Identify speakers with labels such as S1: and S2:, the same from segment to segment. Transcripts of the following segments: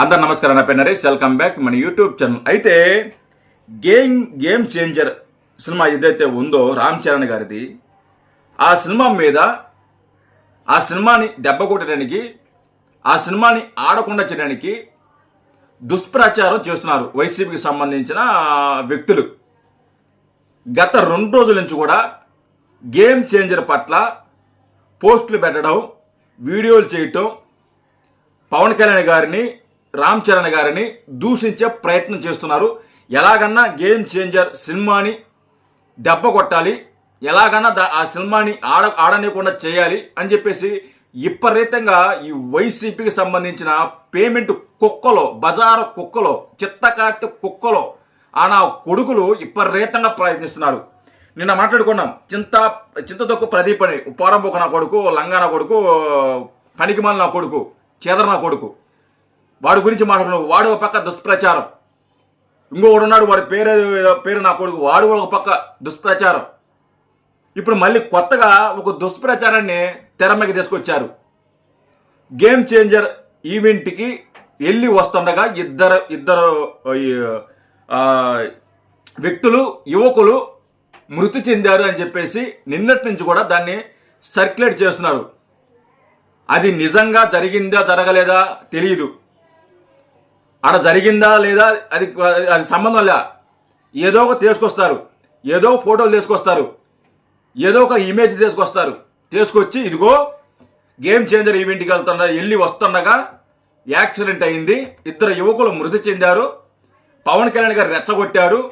S1: అందరు నమస్కారం. నా పేరు నరేష్. వెల్కమ్ బ్యాక్ మన యూట్యూబ్ ఛానల్ అయితే గేమ్ గేమ్ చేంజర్ సినిమా ఏదైతే ఉందో రామ్ చరణ్ గారిది ఆ సినిమా మీద ఆ సినిమాని దెబ్బ కొట్టడానికి ఆ సినిమాని ఆడకుండా చేయడానికి దుష్ప్రచారం చేస్తున్నారు వైసీపీకి సంబంధించిన వ్యక్తులు. గత రెండు రోజుల నుంచి కూడా గేమ్ చేంజర్ పట్ల పోస్టులు పెట్టడం వీడియోలు చేయటం పవన్ కళ్యాణ్ గారిని రామ్ చరణ్ గారిని దూషించే ప్రయత్నం చేస్తున్నారు. ఎలాగన్నా గేమ్ చేంజర్ సినిమాని దెబ్బ కొట్టాలి. ఎలాగన్నా ఆ సినిమాని ఆడ ఆడనీయకుండా చేయాలి అని చెప్పేసి విపరీతంగా ఈ వైసీపీకి సంబంధించిన పేమెంట్ కుక్కలో బజారు కుక్కలో చిత్తకార్తె కుక్కలో ఆ నా కొడుకులు విపరీతంగా ప్రయత్నిస్తున్నారు. నిన్న మాట్లాడుకున్నాం. చింత చింతతొక్కు ప్రదీప్ అని పోరంబోక నా కొడుకు లంగా నా కొడుకు పనికిమాల నా కొడుకు చేదర నా కొడుకు. వాడి గురించి మాట్లాడు వాడు ఒక పక్క దుష్ప్రచారం. ఇంకొకడు ఉన్నాడు వాడి పేరు పేరు నా కొడుకు. వాడు కూడా ఒక పక్క దుష్ప్రచారం. ఇప్పుడు మళ్ళీ కొత్తగా ఒక దుష్ప్రచారాన్ని తెర తీసుకొచ్చారు. గేమ్ చేంజర్ ఈవెంట్కి వెళ్ళి వస్తుండగా ఇద్దరు ఇద్దరు వ్యక్తులు యువకులు మృతి చెందారు అని చెప్పేసి నిన్నటి నుంచి కూడా దాన్ని సర్క్యులేట్ చేస్తున్నారు. అది నిజంగా జరిగిందా జరగలేదా తెలియదు ఆడ జరిగిందా లేదా అది అది సంబంధం లే. ఏదో ఒక తీసుకొస్తారు. ఏదో ఫోటోలు తీసుకొస్తారు. ఏదో ఒక ఇమేజ్ తీసుకొస్తారు. తీసుకొచ్చి ఇదిగో గేమ్ చేంజర్ ఈవెంట్కి వెళ్తున్నా వెళ్ళి వస్తుండగా యాక్సిడెంట్ అయింది. ఇద్దరు యువకులు మృతి చెందారు. పవన్ కళ్యాణ్ గారు రెచ్చగొట్టారు.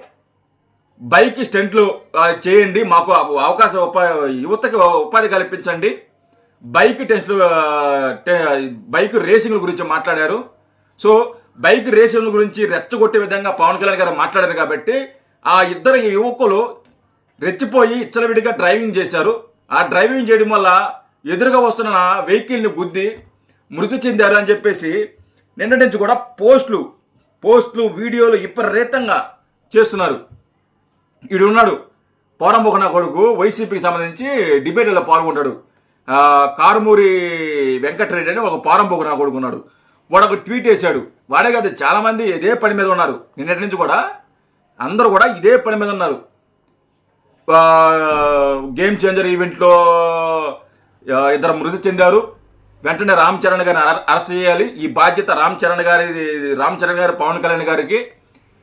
S1: బైక్ స్టెంట్లు చేయండి. మాకు అవకాశం ఉపా యువతకి ఉపాధి కల్పించండి. బైక్ టెస్ట్లు బైక్ రేసింగ్ల గురించి మాట్లాడారు. సో బైక్ రేసింగ్ల గురించి రెచ్చగొట్టే విధంగా పవన్ కళ్యాణ్ గారు మాట్లాడారు కాబట్టి ఆ ఇద్దరు యువకులు రెచ్చిపోయి ఇచ్చలవిడిగా డ్రైవింగ్ చేశారు. ఆ డ్రైవింగ్ చేయడం వల్ల ఎదురుగా వస్తున్న వెహికల్ని గుద్ది మృతి చెందారు అని చెప్పేసి నిన్నటి నుంచి కూడా పోస్టులు పోస్టులు వీడియోలు విపరీతంగా చేస్తున్నారు. ఈడు ఉన్నాడు. పోరంబోక కొడుకు వైసీపీకి సంబంధించి డిబేట్లో పాల్గొంటాడు. కారుమూరి వెంకటరెడ్డి అని ఒక పోరంబోక నా కొడుకు ఉన్నాడు. వాడు ఒక ట్వీట్ వేశాడు. వాడే కాదు చాలా మంది ఇదే పని మీద ఉన్నారు. నిన్నటి నుంచి కూడా అందరూ కూడా ఇదే పని మీద ఉన్నారు. గేమ్ చేంజర్ ఈవెంట్లో ఇద్దరు మృతి చెందారు. వెంటనే రామ్ చరణ్ గారిని అరెస్ట్ చేయాలి. ఈ బాధ్యత రామ్ చరణ్ గారి రామ్ చరణ్ గారి పవన్ కళ్యాణ్ గారికి.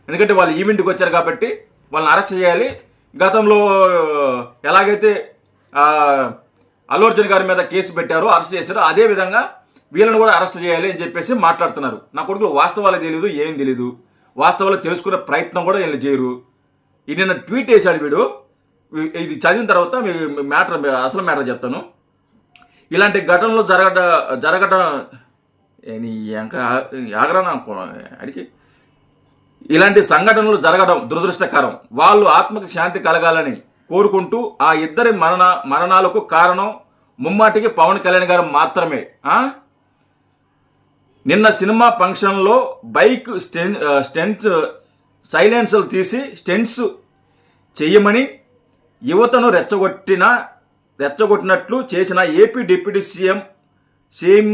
S1: ఎందుకంటే వాళ్ళు ఈవెంట్కి వచ్చారు కాబట్టి వాళ్ళని అరెస్ట్ చేయాలి. గతంలో ఎలాగైతే అల్లు అర్జున్ గారి మీద కేసు పెట్టారో అరెస్ట్ చేశారో అదే విధంగా వీళ్ళని కూడా అరెస్ట్ చేయాలి అని చెప్పేసి మాట్లాడుతున్నారు. నా కొడుకులు వాస్తవాలు తెలియదు ఏం తెలియదు వాస్తవాలు తెలుసుకునే ప్రయత్నం కూడా వీళ్ళు చేయరు. ఇది నిన్న ట్వీట్ చేశాడు వీడు. ఇది చదివిన తర్వాత మీ మ్యాటర్ అసలు మ్యాటర్ చెప్తాను. ఇలాంటి ఘటనలు జరగట జరగటం ఇంకా ఆగ్రహం అడిగి. ఇలాంటి సంఘటనలు జరగడం దురదృష్టకరం. వాళ్ళు ఆత్మకి శాంతి కలగాలని కోరుకుంటూ ఆ ఇద్దరి మరణ మరణాలకు కారణం ముమ్మాటికి పవన్ కళ్యాణ్ గారు మాత్రమే. ఆ? నిన్న సినిమా ఫంక్షన్లో బైక్ స్టెన్ స్టెంట్స్ సైలెన్సర్లు తీసి స్టెంట్స్ చెయ్యమని యువతను రెచ్చగొట్టిన రెచ్చగొట్టినట్లు చేసిన AP deputy CM CM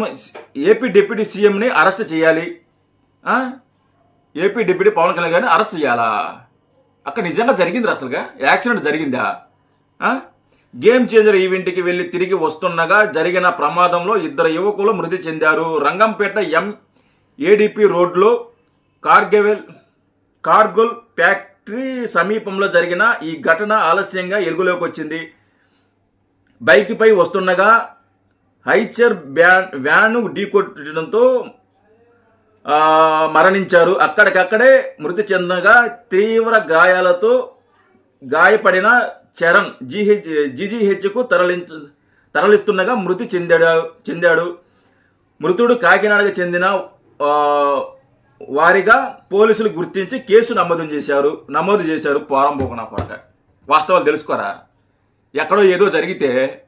S1: AP deputy సీఎంని అరెస్ట్ చేయాలి. ఏపీ డిప్యూటీ పవన్ కళ్యాణ్ గారిని అరెస్ట్ చేయాలా? అక్కడ నిజంగా జరిగింది అసలుగా? యాక్సిడెంట్ జరిగిందా? గేమ్ చేంజర్ ఈవెంట్కి వెళ్ళి తిరిగి వస్తుండగా జరిగిన ప్రమాదంలో ఇద్దరు యువకులు మృతి చెందారు. రంగంపేట ఎం ఏడిపి రోడ్లో కార్గెవెల్ కార్గుల్ ఫ్యాక్టరీ సమీపంలో జరిగిన ఈ ఘటన ఆలస్యంగా ఎలుగులోకి వచ్చింది. బైక్పై వస్తుండగా హైచర్ బ్యాన్ వ్యాను ఢీకొట్టడంతో కొట్టడంతో మరణించారు. అక్కడికక్కడే మృతి చెందగా తీవ్ర గాయాలతో గాయపడిన చరణ్ జీహెచ్ జీజీహెచ్కు తరలించు తరలిస్తుండగా మృతి చెందాడు చెందాడు. మృతుడు కాకినాడకు చెందిన వారిగా పోలీసులు గుర్తించి కేసు నమోదు చేశారు నమోదు చేశారు పోరంబోకున కొరక వాస్తవాలు తెలుసుకోరా? ఎక్కడో ఏదో జరిగితే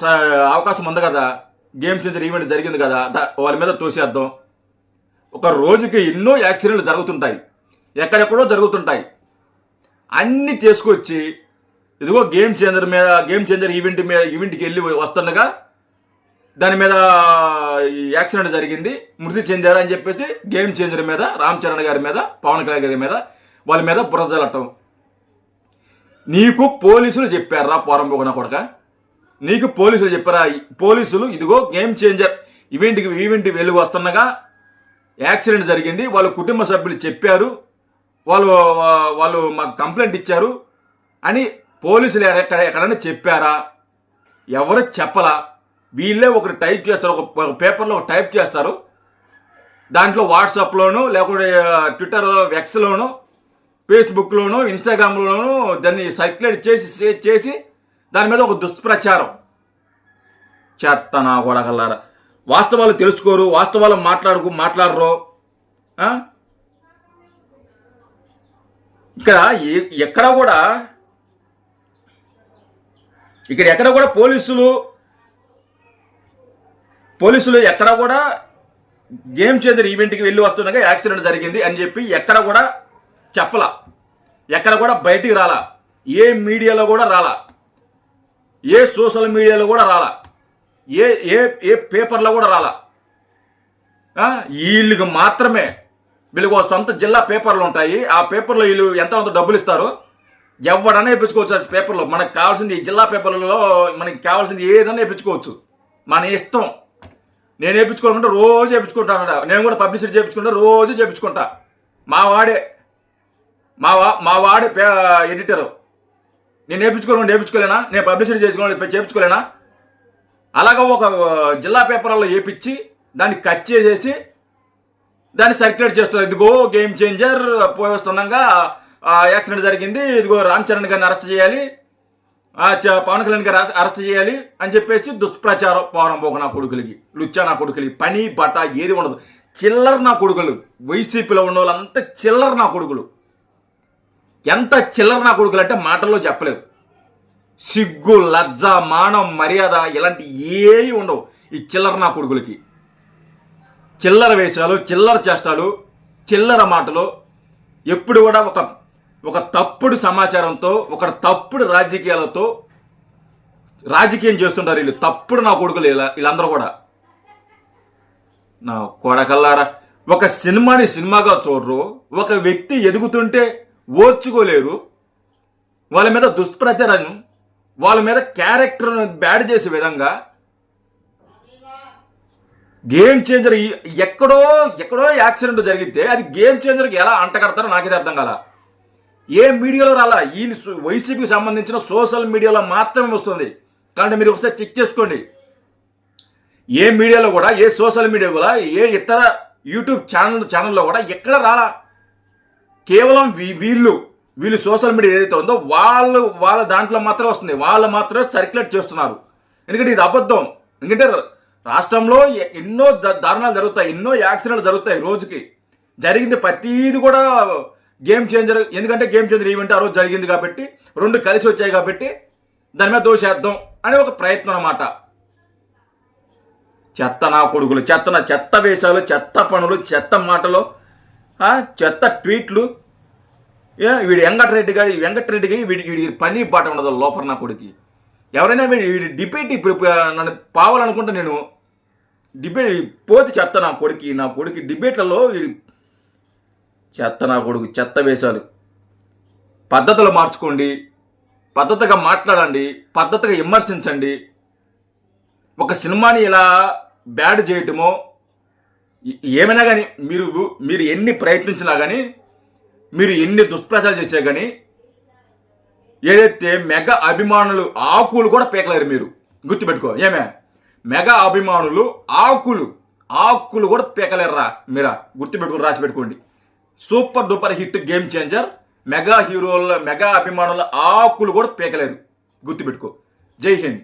S1: స- అవకాశం ఉంది కదా? గేమ్ సెంచర్ ఈవెంట్ జరిగింది కదా? దా- వాళ్ళ మీద తోసేద్దాం. ఒక రోజుకి ఎన్నో యాక్సిడెంట్లు జరుగుతుంటాయి. ఎక్కడెక్కడో జరుగుతుంటాయి. అన్ని చేసుకొచ్చి ఇదిగో గేమ్ చేంజర్ మీద గేమ్ చేంజర్ ఈవెంట్ మీద ఈవెంట్కి వెళ్ళి వస్తుండగా దాని మీద ఈ యాక్సిడెంట్ జరిగింది. మృతి చెందారు అని చెప్పేసి గేమ్ చేంజర్ మీద రామ్ చరణ్ గారి మీద పవన్ కళ్యాణ్ గారి మీద వాళ్ళ మీద బురదలటం నీకు పోలీసులు చెప్పారా పోరంబోగన కొడక? నీకు పోలీసులు చెప్పారా? పోలీసులు ఇదిగో గేమ్ చేంజర్ ఈవెంట్కి ఈవెంట్ వెళ్ళి వస్తుండగా యాక్సిడెంట్ జరిగింది. వాళ్ళ కుటుంబ సభ్యులు చెప్పారు. వాళ్ళు వాళ్ళు మాకు కంప్లైంట్ ఇచ్చారు అని పోలీసులు ఎక్కడ ఎక్కడైనా చెప్పారా? ఎవరు చెప్పలా? వీళ్ళే ఒకరు టైప్ చేస్తారు ఒక పేపర్లో ఒక టైప్ చేస్తారు. దాంట్లో వాట్సాప్లోను లేకుంటే ట్విట్టర్ వెక్స్లోను ఫేస్బుక్లోను ఇన్స్టాగ్రామ్లోను దాన్ని సర్క్యులేట్ చేసి చేసి దాని మీద ఒక దుష్ప్రచారం. చెత్త నా కొడగల్లారా వాస్తవాలు తెలుసుకోరు వాస్తవాలు మాట్లాడుకు మాట్లాడరు. ఇక్కడ ఎక్కడ కూడా ఇక్కడ ఎక్కడ కూడా పోలీసులు పోలీసులు ఎక్కడ కూడా గేమ్ చేంజర్ ఈవెంట్కి వెళ్ళి వస్తుండగా యాక్సిడెంట్ జరిగింది అని చెప్పి ఎక్కడ కూడా చెప్పల. ఎక్కడ కూడా బయటికి రాలా. ఏ మీడియాలో కూడా రాలా. ఏ సోషల్ మీడియాలో కూడా రాలా. ఏ ఏ ఏ పేపర్లో కూడా రాలా. వీళ్ళకి మాత్రమే. వీళ్ళకి సొంత జిల్లా పేపర్లు ఉంటాయి. ఆ పేపర్లో వీళ్ళు ఎంత డబ్బులు ఇస్తారో? ఎవడన్నా వేయించుకోవచ్చు ఆ పేపర్లో. మనకు కావాల్సింది జిల్లా పేపర్లలో మనకి కావాల్సింది ఏదన్నా వేయించుకోవచ్చు మన ఇష్టం. నేను వేయించుకోవాలంటే రోజు వేయించుకుంటాను నేను కూడా పబ్లిసిటీ చేయించుకుంటా రోజు చేయించుకుంటా మా వాడే మా వా మా వాడే పే ఎడిటరు. నేను నేర్పించుకోవాలని నేర్పించుకోలేనా? నేను పబ్లిసిటీ చేసుకోవాలి చేయించుకోలేనా? అలాగ ఒక జిల్లా పేపర్లలో వేయించి దాన్ని కట్ చేసేసి దాన్ని సర్క్యులేట్ చేస్తారు ఇదిగో గేమ్ చేంజర్ పోయేస్తుండగా యాక్సిడెంట్ జరిగింది. ఇదిగో రామ్ చరణ్ గారిని అరెస్ట్ చేయాలి. ఆ, చ- పవన్ కళ్యాణ్ గారు అరెస్ట్- చేయాలి అని చెప్పేసి దుష్ప్రచారం పోరం పోక నా కొడుకులకి. లుచ్చా నా కొడుకులకి. పని బట ఏది ఉండదు. చిల్లర నా కొడుకులు. వైసీపీలో ఉన్న వాళ్ళంతా చిల్లర నా కొడుకులు. ఎంత చిల్లర నా కొడుకులు అంటే మాటల్లో చెప్పలేవు. సిగ్గు లజ్జ మానం మర్యాద ఇలాంటి ఏవి ఉండవు ఈ చిల్లర నా కొడుకులకి. చిల్లర వేషాలు చిల్లర చేష్టాలు చిల్లర మాటలు ఎప్పుడు కూడా ఒక ఒక తప్పుడు సమాచారంతో ఒక తప్పుడు రాజకీయాలతో రాజకీయం చేస్తుంటారు వీళ్ళు. తప్పుడు నా కొడుకులు ఇలా వీళ్ళందరూ కూడా. నా కొడకల్లారా. ఒక సినిమాని సినిమాగా చూడరు. ఒక వ్యక్తి ఎదుగుతుంటే ఓర్చుకోలేరు. వాళ్ళ మీద దుష్ప్రచారం వాళ్ళ మీద క్యారెక్టర్ బ్యాడ్ చేసే విధంగా గేమ్ చేంజర్ ఎక్కడో ఎక్కడో యాక్సిడెంట్ జరిగితే అది గేమ్ చేంజర్కి ఎలా అంటగడతారో నాకైతే అర్థం కదా ఏ మీడియాలో రాలా? ఈ వైసీపీకి సంబంధించిన సోషల్ మీడియాలో మాత్రమే వస్తుంది. కాబట్టి మీరు ఒకసారి చెక్ చేసుకోండి. ఏ మీడియాలో కూడా ఏ సోషల్ మీడియా కూడా ఏ ఇతర యూట్యూబ్ ఛానల్ ఛానల్లో కూడా ఎక్కడ రాలా? కేవలం వీ- వీళ్ళు వీళ్ళు సోషల్ మీడియా ఏదైతే ఉందో వాళ్ళు వాళ్ళ దాంట్లో మాత్రమే వస్తుంది. వాళ్ళు మాత్రమే సర్క్యులేట్ చేస్తున్నారు. ఎందుకంటే ఇది అబద్ధం. ఎందుకంటే రాష్ట్రంలో ఎన్నో ద- దారుణాలు జరుగుతాయి. ఎన్నో యాక్సిడెంట్లు జరుగుతాయి రోజుకి. జరిగింది ప్రతీది కూడా గేమ్ చేంజర్ ఎందుకంటే గేమ్ చేంజర్ ఈవెంట్ ఆ రోజు జరిగింది కాబట్టి రెండు కలిసి వచ్చాయి కాబట్టి దాని మీద దోషేద్దాం అనే ఒక ప్రయత్నం అన్నమాట. చెత్త నా కొడుకులు చెత్త నా చెత్త వేషాలు చెత్త పనులు చెత్త మాటలు చెత్త ట్వీట్లు. ఏ వీడి వెంకటరెడ్డి గారి వెంకటరెడ్డికి వీడి వీడి పని బాట ఉండదు లోపల నా కొడుకు ఎవరైనా వీడి వీడి డిబేట్ నన్ను పావాలనుకుంటే నేను డిబేట్ పోతే చెత్త నా కొడుకు నా కొడుకు డిబేట్లలో వీడి చెత్త నా కొడుకు చెత్త వేషాలు పద్ధతులు మార్చుకోండి పద్ధతిగా మాట్లాడండి పద్ధతిగా విమర్శించండి. ఒక సినిమాని ఇలా బ్యాడ్ చేయటమో ఏమైనా కానీ మీరు మీరు ఎన్ని ప్రయత్నించినా కానీ మీరు ఎన్ని దుష్ప్రచారాలు చేసే కానీ ఏదైతే మెగా అభిమానులు ఆకులు కూడా పీకలేరు మీరు గుర్తుపెట్టుకో ఏమే? మెగా అభిమానులు ఆకులు ఆకులు కూడా పీకలేరురా మీరా గుర్తుపెట్టుకుని రాసి పెట్టుకోండి. Super duper hit game changer. Mega హీరోల మెగా అభిమానుల ఆకులు కూడా పీకలేరు గుర్తుపెట్టుకో. జై హింద్.